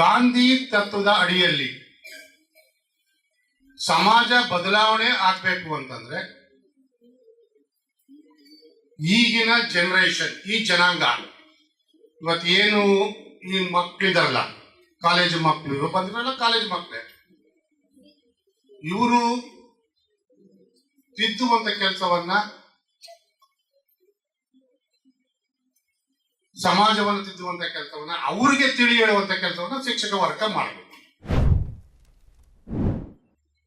ಗಾಂಧಿ ತತ್ವದ ಅಡಿಯಲ್ಲಿ ಸಮಾಜ ಬದಲಾವಣೆ ಆಗ್ಬೇಕು ಅಂತಂದ್ರೆ ಈಗಿನ ಜನರೇಷನ್ ಈ ಜನಾಂಗ. ಏನು ಈ ಮಕ್ಕಳಿದಲ್ಲ ಕಾಲೇಜು ಮಕ್ಕಳು ಇವ ಬಂದ್ರಲ್ಲ ಕಾಲೇಜ್ ಮಕ್ಕಳೇ ಇವರು ತಿದ್ದುವಂತ ಕೆಲಸವನ್ನ ಸಮಾಜವನ್ನು ತಿದ್ದುವಂತ ಕೆಲಸವನ್ನ ಅವರಿಗೆ ತಿಳಿ ಹೇಳುವಂತ ಕೆಲಸವನ್ನ ಶಿಕ್ಷಕ ವರ್ಗ ಮಾಡಬೇಕು.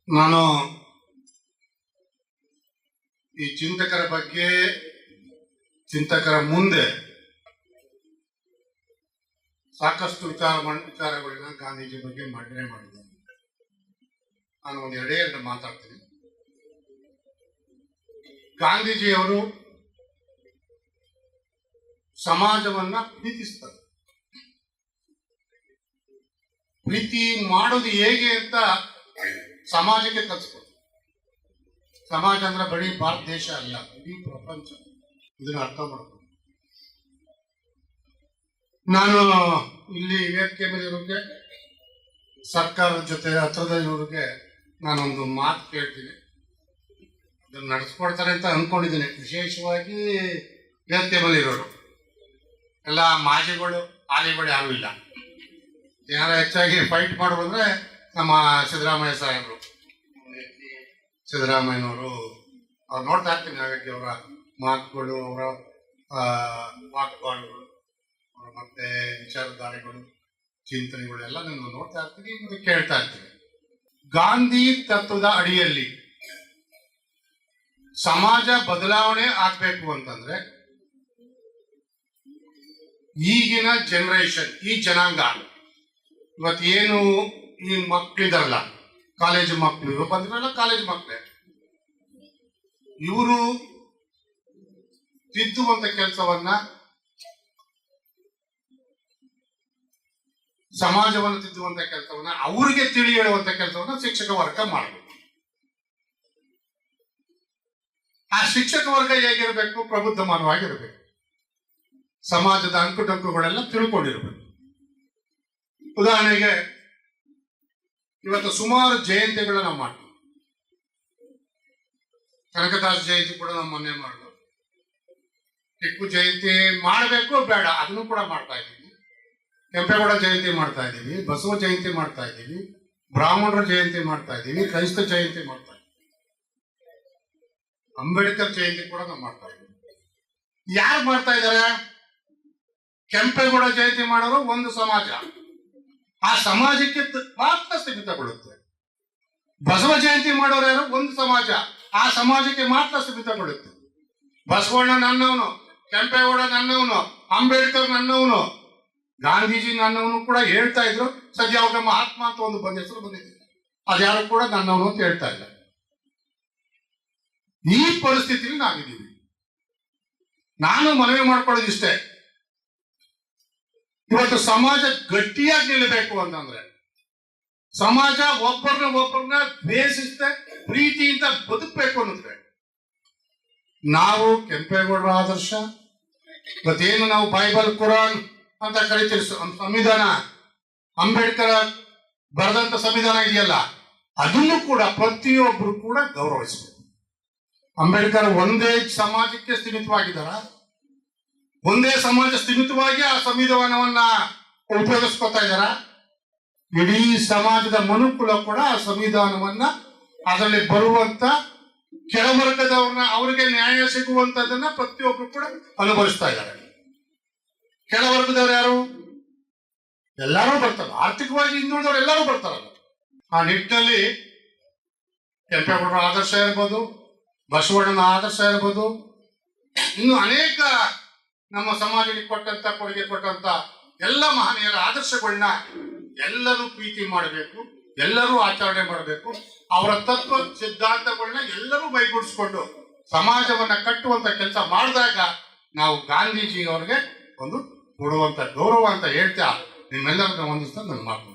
ನಾನು ಈ ಚಿಂತಕರ ಬಗ್ಗೆ ಚಿಂತಕರ ಮುಂದೆ ಸಾಕಷ್ಟು ವಿಚಾರ ವಿಚಾರಗಳನ್ನ ಗಾಂಧೀಜಿ ಬಗ್ಗೆ ಮಂಡನೆ ಮಾಡಿದ್ದೇನೆ ನಾನು ಒಂದು ಎರಡೇ ಎರಡು ಮಾತಾಡ್ತೀನಿ. ಗಾಂಧೀಜಿಯವರು ಸಮಾಜವನ್ನ ಪ್ರೀತಿಸ್ತಾರೆ. ಪ್ರೀತಿ ಮಾಡೋದು ಹೇಗೆ ಅಂತ ಸಮಾಜಕ್ಕೆ ಕಲಿಸ್ಕೊಡ್ತಾರೆ ಸಮಾಜ ಅಂದ್ರೆ ಬರೀ ಭಾರತ ದೇಶ ಅಲ್ಲ ಇಡೀ ಪ್ರಪಂಚ. ಇದನ್ನ ಅರ್ಥ ಮಾಡ್ಕೊಂಡು ನಾನು ಇಲ್ಲಿ ವೇದಿಕೆ ಮೇಲೆ ಇರೋರಿಗೆ ಸರ್ಕಾರದ ಜೊತೆ ಹತ್ರದ ಇರೋರಿಗೆ ನಾನೊಂದು ಮಾತು ಕೇಳ್ತೀನಿ. ಅದನ್ನ ನಡೆಸ್ಕೊಡ್ತಾರೆ ಅಂತ ಅನ್ಕೊಂಡಿದ್ದೀನಿ. ವಿಶೇಷವಾಗಿ ವೇದಿಕೆ ಮೇಲೆ ಇರೋರು. ಎಲ್ಲ ಮಾಜಿಗಳು ಆಲಿಗಳು ಯಾರು ಇಲ್ಲ. ಏನಾರ ಹೆಚ್ಚಾಗಿ ಫೈಟ್ ಮಾಡೋದ್ರೆ ನಮ್ಮ ಸಿದ್ದರಾಮಯ್ಯ ಸಾಹೇಬರು. ಸಿದ್ದರಾಮಯ್ಯನವರು, ಅವ್ರು ನೋಡ್ತಾ ಇರ್ತೀನಿ ಹಾಗಾಗಿ ಅವರ ಮಾತುಗಳು, ಅವರ ವಾಕ್ಪಾಡುಗಳು ಅವರ ಮತ್ತೆ ವಿಚಾರಧಾರೆಗಳು ಚಿಂತನೆಗಳು ಎಲ್ಲ ನಾನು ನೋಡ್ತಾ ಇರ್ತೀನಿ ಮತ್ತೆ ಕೇಳ್ತಾ ಇರ್ತೀನಿ. ಗಾಂಧಿ ತತ್ವದ ಅಡಿಯಲ್ಲಿ ಸಮಾಜ ಬದಲಾವಣೆ ಆಗ್ಬೇಕು ಅಂತಂದ್ರೆ ಈಗಿನ ಜನರೇಷನ್ ಈ ಜನಾಂಗ. ಇವತ್ತು ಏನು ಈ ಮಕ್ಕಳಿದಾರಲ್ಲ ಕಾಲೇಜು ಮಕ್ಕಳು ಇವಾಗ ಬಂದಿರಲ್ಲ ಕಾಲೇಜು ಮಕ್ಕಳೇ ಇವರು ತಿದ್ದುವಂತ ಕೆಲಸವನ್ನ ಸಮಾಜವನ್ನು ತಿದ್ದುವಂತ ಕೆಲಸವನ್ನ, ಅವರಿಗೆ ತಿಳಿ ಹೇಳುವಂತ ಕೆಲಸವನ್ನ ಶಿಕ್ಷಕ ವರ್ಗ ಮಾಡಬೇಕು. ಆ ಶಿಕ್ಷಕ ವರ್ಗ ಹೇಗಿರಬೇಕು? ಪ್ರಬುದ್ಧಮಾನವಾಗಿರಬೇಕು. ಸಮಾಜದ ಅಂಕುಟಂಕುಗಳೆಲ್ಲ ತಿಳ್ಕೊಂಡಿರಬೇಕು. ಉದಾಹರಣೆಗೆ, ಇವತ್ತು ಸುಮಾರು ಜಯಂತಿಗಳನ್ನ ನಾವು ಮಾಡ್ತೀವಿ. ಕನಕದಾಸ ಜಯಂತಿ ಕೂಡ ನಾವು ಮೊನ್ನೆ ಮಾಡಿದ್ವಿ ಟಿಪ್ಪು ಜಯಂತಿ ಮಾಡಬೇಕು ಬೇಡ, ಅದನ್ನು ಕೂಡ ಮಾಡ್ತಾ ಇದ್ದೀವಿ. ಕೆಂಪೇಗೌಡ ಜಯಂತಿ ಮಾಡ್ತಾ ಇದ್ದೀವಿ, ಬಸವ ಜಯಂತಿ ಮಾಡ್ತಾ ಇದ್ದೀವಿ, ಬ್ರಾಹ್ಮಣರ ಜಯಂತಿ ಮಾಡ್ತಾ ಇದ್ದೀವಿ, ಕ್ರೈಸ್ತ ಜಯಂತಿ ಮಾಡ್ತಾ ಇದ್ದೀವಿ. ಅಂಬೇಡ್ಕರ್ ಜಯಂತಿ ಕೂಡ ನಾವು ಮಾಡ್ತಾ ಇದ್ದೀವಿ. ಯಾರು ಮಾಡ್ತಾ ಇದ್ದಾರೆ? ಕೆಂಪೇಗೌಡ ಜಯಂತಿ ಮಾಡೋರು ಒಂದು ಸಮಾಜ. ಆ ಸಮಾಜಕ್ಕೆ ಮಾತ್ರ ಸ್ಥಗಿತಗೊಳ್ಳುತ್ತೆ ಬಸವ ಜಯಂತಿ ಮಾಡೋರು ಯಾರು? ಒಂದು ಸಮಾಜ. ಆ ಸಮಾಜಕ್ಕೆ ಮಾತ್ರ ಸ್ಥಗಿತಗೊಳ್ಳುತ್ತೆ ಬಸವಣ್ಣ ನನ್ನವನು, ಕೆಂಪೇಗೌಡ ನನ್ನವನು, ಅಂಬೇಡ್ಕರ್ ನನ್ನವನು, ಗಾಂಧೀಜಿ ನನ್ನವನು ಕೂಡ ಹೇಳ್ತಾ ಇದ್ರು. ಸದ್ಯ ಅವಾಗ ಮಹಾತ್ಮ ಅಂತ ಒಂದು ಬಂದ ಹೆಸರು ಬಂದಿದೆ. ಅದ್ಯಾರು ಕೂಡ ನನ್ನವನು ಅಂತ ಹೇಳ್ತಾ ಇಲ್ಲ. ಈ ಪರಿಸ್ಥಿತಿಲಿ ನಾವಿದ್ದೀವಿ. ನಾನು ಮನವಿ ಮಾಡ್ಕೊಳ್ಳೋದು ಇಷ್ಟೇ ಇವತ್ತು ಸಮಾಜ ಗಟ್ಟಿಯಾಗಿ ನಿಲ್ಲಬೇಕು ಅಂತಂದ್ರೆ, ಸಮಾಜ ಒಬ್ಬರನ್ನ ಒಬ್ಬರನ್ನ ದ್ವೇಷಿಸ್ದೆ ಪ್ರೀತಿಯಿಂದ ಬದುಕಬೇಕು ಅನ್ನಿಸ್ತದೆ ನಾವು ಕೆಂಪೇಗೌಡರ ಆದರ್ಶ ಇವತ್ತೇನು ನಾವು ಬೈಬಲ್, ಕುರಾನ್ ಅಂತ ಕರಿತೀವಿ ಸಂವಿಧಾನ. ಅಂಬೇಡ್ಕರ್ ಬರೆದಂತ ಸಂವಿಧಾನ ಇದೆಯಲ್ಲ, ಅದನ್ನು ಕೂಡ ಪ್ರತಿಯೊಬ್ಬರು ಕೂಡ ಗೌರವಿಸಬೇಕು. ಅಂಬೇಡ್ಕರ್ ಒಂದೇ ಸಮಾಜಕ್ಕೆ ಸೀಮಿತವಾಗಿದ್ದಾರ? ಒಂದೇ ಸಮಾಜ ಸ್ಥಿಮಿತವಾಗಿ ಆ ಸಂವಿಧಾನವನ್ನ ಉಪಯೋಗಿಸ್ಕೊತಾ ಇದಾರ ಇಡೀ ಸಮಾಜದ ಮನುಕುಲ ಕೂಡ ಆ ಸಂವಿಧಾನವನ್ನ ಅದರಲ್ಲಿ ಬರುವಂತ ಕೆಳವರ್ಗದವ್ರನ್ನ ಅವರಿಗೆ ನ್ಯಾಯ ಸಿಗುವಂತದನ್ನ ಪ್ರತಿಯೊಬ್ರು ಕೂಡ ಅನುಭವಿಸ್ತಾ ಇದ್ದಾರೆ. ಕೆಳವರ್ಗದವ್ರು ಯಾರು? ಎಲ್ಲರೂ ಬರ್ತಾರೆ. ಆರ್ಥಿಕವಾಗಿ ಹಿಂದುಳಿದವರು ಎಲ್ಲರೂ ಬರ್ತಾರಲ್ಲ. ಆ ನಿಟ್ಟಿನಲ್ಲಿ ಕೆಂಪೇಗೌಡರ ಆದರ್ಶ ಇರ್ಬೋದು, ಬಸವಣ್ಣನ ಆದರ್ಶ ಇರ್ಬೋದು. ಇನ್ನು ಅನೇಕ ನಮ್ಮ ಸಮಾಜಕ್ಕೆ ಕೊಟ್ಟಂತ, ಕೊಡುಗೆ ಕೊಟ್ಟಂತ ಎಲ್ಲ ಮಹನೀಯರ ಆದರ್ಶಗಳನ್ನ ಎಲ್ಲರೂ ಪ್ರೀತಿ ಮಾಡಬೇಕು, ಎಲ್ಲರೂ ಆಚರಣೆ ಮಾಡಬೇಕು. ಅವರ ತತ್ವ ಸಿದ್ಧಾಂತಗಳನ್ನ ಎಲ್ಲರೂ ಬೈಗೂಡಿಸ್ಕೊಂಡು ಸಮಾಜವನ್ನ ಕಟ್ಟುವಂತ ಕೆಲಸ ಮಾಡಿದಾಗ ನಾವು ಗಾಂಧೀಜಿ ಅವ್ರಿಗೆ ಒಂದು ಕೊಡುವಂತ ಗೌರವ ಅಂತ ಹೇಳ್ತಾ ನಿಮ್ಮೆಲ್ಲರನ್ನ ಒಂದಿಸ್ತಾ ನಾನು ಮಾತು